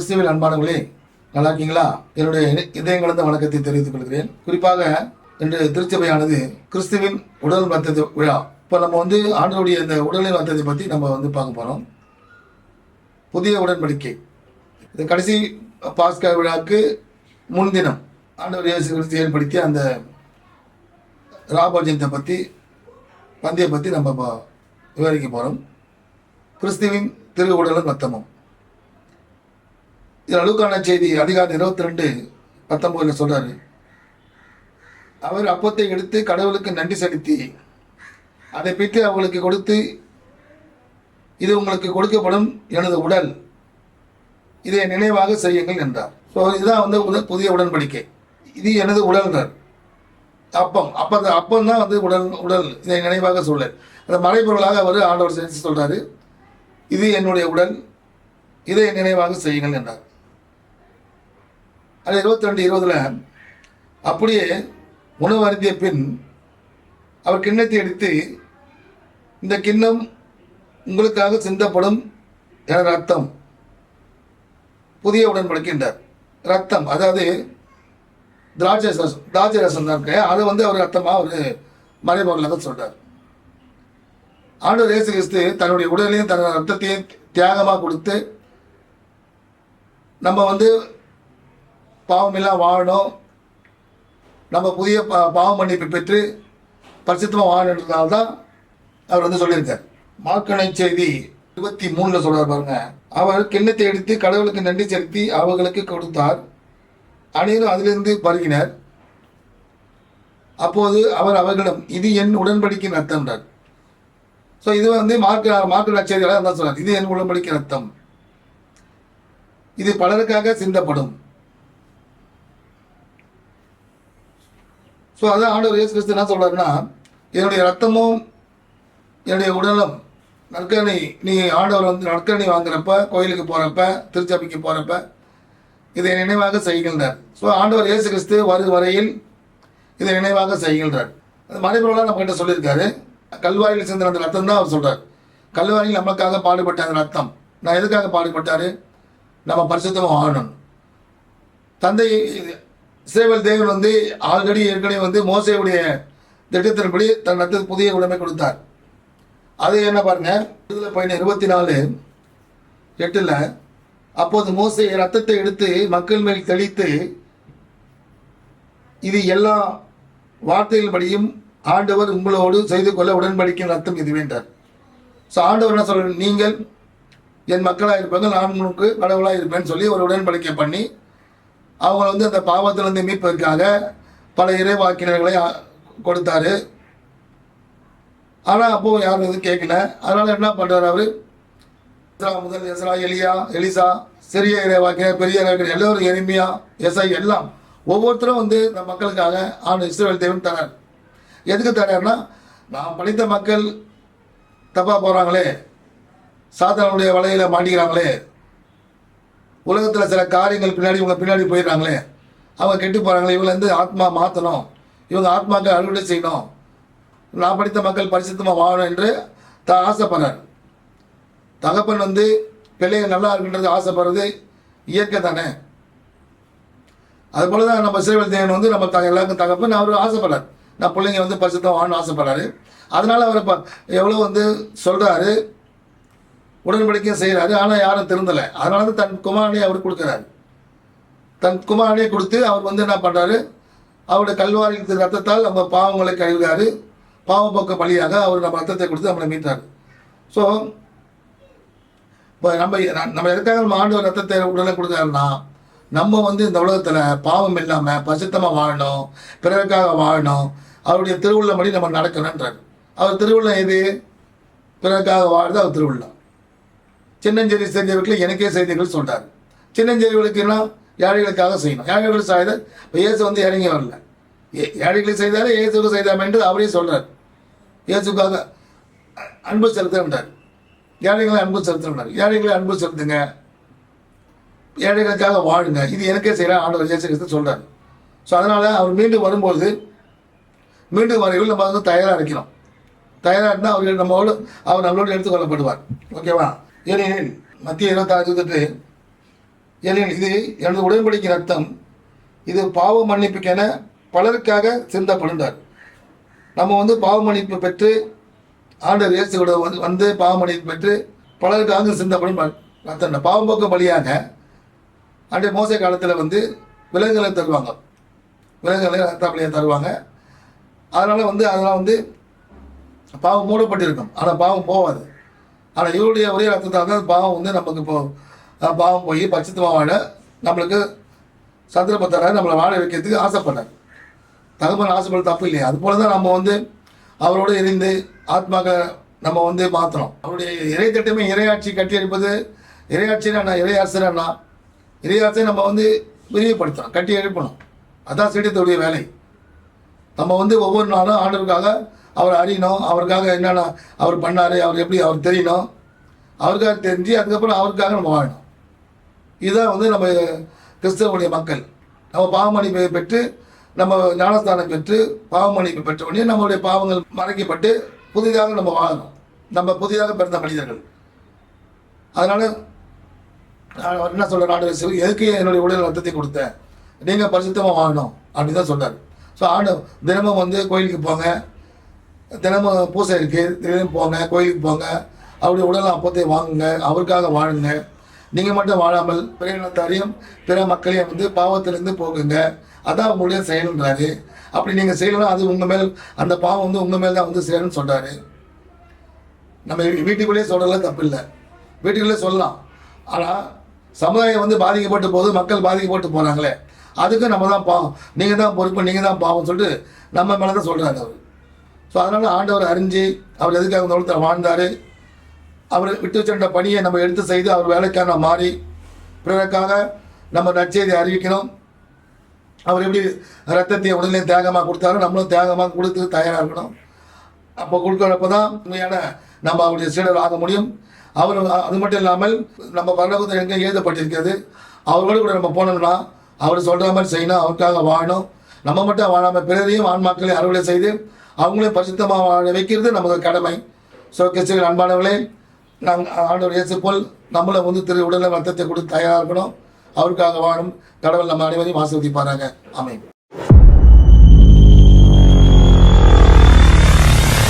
கிறிஸ்துவில் அன்பானவர்களே நல்லா இருக்கீங்களா என்னுடைய இதயம் கலந்த வணக்கத்தை தெரிவித்துக் கொள்கிறேன். குறிப்பாக இன்று திருச்சபையானது கிறிஸ்துவின் உடல் வந்தது விழா இப்போ நம்ம வந்து ஆண்டவுடைய இந்த உடலின் மத்தத்தை பற்றி நம்ம வந்து பார்க்க போகிறோம் புதிய உடன்படிக்கை. இந்த கடைசி பாஸ்கா விழாக்கு முன்தினம் ஆண்டவர் இயேசு கிறிஸ்து ஏற்படுத்திய அந்த ராபோஜனத்தை பற்றி பந்தியை பற்றி நம்ம விவரிக்க போகிறோம் கிறிஸ்துவின் திரு உடலும் மத்தமும் இது அழுக்கான செய்தி அதிகாரம் இருபத்தி ரெண்டு பத்தொன்பதுல சொல்றாரு. அவர் அப்பத்தை எடுத்து கடவுளுக்கு நன்றி செலுத்தி அதை பிட்டு அவங்களுக்கு கொடுத்து இது உங்களுக்கு கொடுக்கப்படும் எனது உடல். இதை நினைவாக செய்யுங்கள் என்றார். ஸோ இதுதான் வந்து புதிய உடன்படிக்கை. இது எனது உடல்ன்றார் அப்பம் அப்ப அந்த அப்பம் தான் வந்து உடல் உடல். இதை நினைவாக சொல்ல. அந்த மறைபொருளாக அவர் ஆண்டவர் செஞ்சு சொல்றாரு. இது என்னுடைய உடல். இதை நினைவாக செய்யுங்கள் என்றார். அது இருபத்தி ரெண்டு இருபதுல. அப்படியே உணவு அருந்திய பின் அவர் கிண்ணத்தை எடுத்து இந்த கிண்ணம் உங்களுக்காக சிந்தப்படும் என ரத்தம் புதிய உடன் என்றார் ரத்தம் அதாவது திராட்சை ரசம் திராட்சை ரசம் தான் இருக்கு. அதை வந்து அவர் ரத்தமாக அவர் மறைமுகலாக சொல்கிறார் ஆண்டவர் இயேசு கிறிஸ்து தன்னுடைய உடலையும் தன்னுடைய ரத்தத்தையும் தியாகமாக கொடுத்து நம்ம வந்து பாவமில்லாம் வாழணும். நம்ம புதிய பா- பாவ மன்னிப்பு பெற்று பரிசுத்தமாக வாழணுன்றதால தான் அவர் வந்து சொல்லியிருக்கார். மாக்கணை செய்தி இருபத்தி மூணில் சொல்கிறார் பாருங்க. அவர் கிண்ணத்தை எடுத்து கடவுளுக்கு நன்றி செலுத்தி அவர்களுக்கு கொடுத்தார். அனைவரும் அதிலிருந்து பருகினர் அப்போது அவர் அவர்களிடம் இது என் உடன்படிக்கை ரத்தம்ன்றார் ஸோ இது வந்து மார்க்க மார்க்க நச்சரிகளாக தான் சொல்கிறார் இது என் உடன்படிக்கை ரத்தம். இது பலருக்காக சிந்தப்படும். ஸோ அதான் ஆண்டவர் இயேசு கிறிஸ்து என்ன சொல்கிறாருன்னா என்னுடைய ரத்தமும் என்னுடைய உடலும் நற்கரணி நீ ஆண்டவர் வந்து நற்கரணி வாங்குறப்ப கோயிலுக்கு போகிறப்ப திருச்சபைக்கு போகிறப்ப இதை நினைவாக செய்கின்றார். ஸோ ஆண்டவர் இயேசு கிறிஸ்து வரும் வரையில் இதை நினைவாக செய்கின்றார். அது மறைபொருளாக நம்ம கிட்ட சொல்லியிருக்காரு. கல்வாரியில் சேர்ந்த அந்த ரத்தம் தான் அவர் சொல்கிறார் கல்வாரியில் நமக்காக பாடுபட்ட அந்த ரத்தம். நான் எதுக்காக பாடுபட்டார்? நம்ம பரிசுத்தமாக வாழணும் தந்தை இஸ்ரேவேல் தேவன் வந்து ஆல்ரெடி ஏற்கனவே வந்து மோசையுடைய திட்டத்தின்படி தன் ரத்த புதிய உடைமை கொடுத்தார். அது என்ன பாருங்க? விடுதலை பயணம் இருபத்தி நாலு எட்டில் அப்போது மோசை ரத்தத்தை எடுத்து மக்கள் மேல் தெளித்து இது எல்லா வார்த்தைகளின்படியும் ஆண்டவர் உங்களோடு செய்து கொள்ள உடன்படிக்கை ரத்தம் இது வேண்டார் ஸோ ஆண்டவர் என்ன சொல்ற நீங்கள் என் மக்களாக இருப்பாங்க நான் உனக்கு கடவுளாக இருப்பேன்னு சொல்லி ஒரு உடன்படிக்கை பண்ணி அவங்க வந்து அந்த பாவத்திலிருந்து மீட்பதற்காக பல இறைவாக்கினர்களை கொடுத்தாரு. ஆனால் அப்போ யாரும் எதுவும் கேட்கல அதனால என்ன பண்றாரு அவரு? முதல் எஸ்ரா எலியா எலிசா சிறிய இறைவாக்கினர் பெரிய இறைவாக்கினர் எல்லோரும் எளிமையா எஸ்ஐ எல்லாம் ஒவ்வொருத்தரும் வந்து இந்த மக்களுக்காக ஆண்டு இஸ்ரேல் தேவன் தரார். எதுக்கு தரார்னா நாம் படித்த மக்கள் தப்பா போறாங்களே சாத்தானுடைய வலையில மாட்டிக்கிறாங்களே உலகத்தில் சில காரியங்கள் பின்னாடி இவங்க பின்னாடி போயிடுறாங்களே. அவங்க கெட்டு போகிறாங்களே இவங்களை வந்து ஆத்மா மாற்றணும் இவங்க ஆத்மாக்கள் அறுவடை செய்யணும். நான் படித்த மக்கள் பரிசுத்தமாக வாழணும் என்று த ஆசைப்படுறார். தகப்பன் வந்து பிள்ளைங்க நல்லா இருக்குன்றது ஆசைப்படுறது இயற்கை தானே. அதுபோல தான் நம்ம சிறுவல் தேவன் வந்து நம்ம த எல்லாருக்கும் தகப்பன் அவர் ஆசைப்படுறார். நான் பிள்ளைங்க வந்து பரிசுத்தம் வாழணும் ஆசைப்படுறாரு. அதனால அவர் இப்போ எவ்வளோ வந்து சொல்கிறாரு உடன்படிக்கையும் செய்கிறாரு ஆனால் யாரும் திருந்தலை. அதனால தான் தன் குமாரனை அவர் கொடுக்குறாரு. தன் குமாரனே கொடுத்து அவர் வந்து என்ன பண்ணுறாரு அவருடைய கல்வாரியின் ரத்தத்தால் நம்ம பாவங்களை கழுவுறாரு. பாவப்போக்க பலியாக அவர் நம்ம ரத்தத்தை கொடுத்து நம்மளை மீட்டார். ஸோ இப்போ நம்ம நம்ம எதுக்காக நம்ம ஆண்டவர் ரத்தத்தை உடனே கொடுக்குறாருன்னா நம்ம வந்து இந்த உலகத்தில் பாவம் இல்லாமல் பசுத்தமாக வாழணும் பிறருக்காக வாழணும் அவருடைய திருவுள்ளபடி நம்ம நடக்கணுன்றார் அவர் திருவுள்ளம் எது? பிறருக்காக வாழ்றது அவர் திருவுள்ளம் சின்னஞ்சேரி செஞ்சவர்கள் எனக்கே செய்திகள் சொல்றாரு. சின்னஞ்சேரிகளுக்குன்னா ஏழைகளுக்காக செய்யணும். ஏழைகள் செய்த இப்போ இயேசு வந்து இறங்கி வரல. ஏ- ஏழைகளுக்கு இயேசுக்கு செய்தாம என்று அவரே சொல்றார். இயேசுக்காக அன்பு அன்பு செலுத்துன்றார் ஏழைகளை அன்பு செலுத்துன்றார் ஏழைகளை அன்பு செலுத்துங்க. ஏழைகளுக்காக வாழுங்க. இது எனக்கே செய்கிற ஆண்டவர் இயேசு கிறிஸ்து சொல்றாரு. ஸோ அதனால அவர் மீண்டும் வரும்போது மீண்டும் வரைவில் நம்ம வந்து தயாராக இருக்கணும் தயாராக இருந்தால் அவர் நம்மளோடு அவர் நம்மளோடு எடுத்துக்கொள்ளப்படுவார். ஓகேவா? ஏனெனில் மத்திய இருபத்தாறு இருபத்தெட்டு ஏனெனில் இது எனது உடன்படிக்கை ரத்தம். இது பாவ மன்னிப்புக்கென பலருக்காக சிந்தப்படுந்தார் நம்ம வந்து பாவ மன்னிப்பு பெற்று ஆண்டவர் கூட வந்து வந்து பாவ மன்னிப்பு பெற்று பலருக்காக சிந்தப்படும் ரத்தம். பாவம் போக்க பலியாக அன்றைய மோச காலத்தில் வந்து விலங்குகளை தருவாங்க. விலங்குகளை ரத்தாப்பலியாக தருவாங்க. அதனால் வந்து அதெல்லாம் வந்து பாவம் மூடப்பட்டிருக்கும். ஆனால் பாவம் போகாது. ஆனால் இவருடைய ஒரே ரத்தத்தால் தான் பாவம் வந்து நமக்கு இப்போ பாவம் போய் பட்சத்துவம் நம்மளுக்கு சந்திரபத்தராக நம்மளை வாழ வைக்கிறதுக்கு ஆசைப்பட்டார். தகவல் ஆசைப்பட தப்பு இல்லையா. அது போல தான் நம்ம வந்து அவரோடு இணைந்து ஆத்மாக நம்ம வந்து மாற்றணும் அவருடைய இறை திட்டமே இறையாட்சி கட்டியெழுப்பது இறையாட்சினா என்ன? இறையாசனா இறையாசை நம்ம வந்து விரிவுபடுத்தணும் கட்டி எழுப்பணும் அதான் சீடத்துடைய வேலை. நம்ம வந்து ஒவ்வொரு நாளும் ஆண்டவருக்காக அவர் அறியணும் அவருக்காக என்னென்ன அவர் பண்ணார் அவர் எப்படி அவர் தெரியணும். அவருக்காக தெரிஞ்சு அதுக்கப்புறம் அவருக்காக நம்ம வாழணும். இதுதான் வந்து நம்ம கிறிஸ்தவனுடைய மக்கள். நம்ம பாவமணிப்பை பெற்று நம்ம ஞானஸ்தானம் பெற்று பாவமன்னிப்பு பெற்ற உடனே நம்மளுடைய பாவங்கள் மறைக்கப்பட்டு புதிதாக நம்ம வாழணும். நம்ம புதிதாக பிறந்த மனிதர்கள். அதனால் நான் என்ன சொல்கிறேன் நாடு எதுக்கு என்னுடைய உடல் ரத்தத்தை கொடுத்தேன்? நீங்கள் பரிசுத்தமாக வாழணும். அப்படின்னு தான் சொன்னார் ஸோ ஆண்டு தினமும் வந்து கோயிலுக்கு போங்க. தினமும் பூசை இருக்குது திடீர்னு போங்க கோயிலுக்கு போங்க. அவருடைய உடலை அப்பத்தை வாங்குங்க. அவருக்காக வாழுங்க. நீங்கள் மட்டும் வாழாமல் பிற இனத்தாரையும் பிற மக்களையும் வந்து பாவத்திலிருந்து போகுங்க அதான் உங்களுடைய செயல்ன்றாரு. அப்படி நீங்கள் செய்யலாம் அது உங்கள் மேல் அந்த பாவம் வந்து உங்கள் மேல் தான் வந்து செய்யணும்னு சொல்கிறாரு நம்ம வீட்டுக்குள்ளேயே சொல்கிறதுல தப்பு இல்லை. வீட்டுக்குள்ளேயே சொல்லலாம். ஆனால் சமுதாயம் வந்து பாதிக்கப்பட்டு போகுது மக்கள் பாதிக்கப்பட்டு போகிறாங்களே அதுக்கு நம்ம தான் பாவம். நீங்கள் தான் பொறுப்பு நீங்கள் தான் பாவம் சொல்லிட்டு நம்ம மேலே தான் சொல்கிறாங்க அவர். ஸோ அதனால் ஆண்டவர் அறிஞ்சு அவர் எதுக்காக இந்த உலகத்தில் வாழ்ந்தார்? அவர் விட்டு சென்ற பணியை நம்ம எடுத்து செய்து அவர் வேலைக்கான மாறி பிறருக்காக நம்ம நற்செய்தி அறிவிக்கணும். அவர் எப்படி ரத்தத்தை உடனே தியாகமாக கொடுத்தாரோ நம்மளும் தியாகமாக கொடுத்து தயாராக இருக்கணும். அப்போ கொடுக்குறப்ப தான் உண்மையான நம்ம அவருடைய சீடர் ஆக முடியும். அவர் அது மட்டும் இல்லாமல் நம்ம பரலோகத்தில் எங்கே எழுதப்பட்டிருக்கிறது அவர்களோடு கூட நம்ம போனோம்னா அவர் சொல்கிற மாதிரி செய்யணும் அவருக்காக வாழணும். நம்ம மட்டும் வாழாமல் பிறரையும் ஆன்மாக்களை அறுவடை செய்து அவங்களையும் பரிசுத்தமாக வாழ வைக்கிறது நமது கடமை. ஸோ கிறிஸ்துவின் அன்பானவர்களே நாங்கள் ஆண்டவர் இயேசு போல் நம்மளை வந்து திரு உடலை ரத்தத்தை கொடுத்து தயாராக இருக்கணும் அவருக்காக வாழும் கடவுள் நம்ம அனைவரையும் ஆசிர்வதிப்பாராங்க அமைப்பு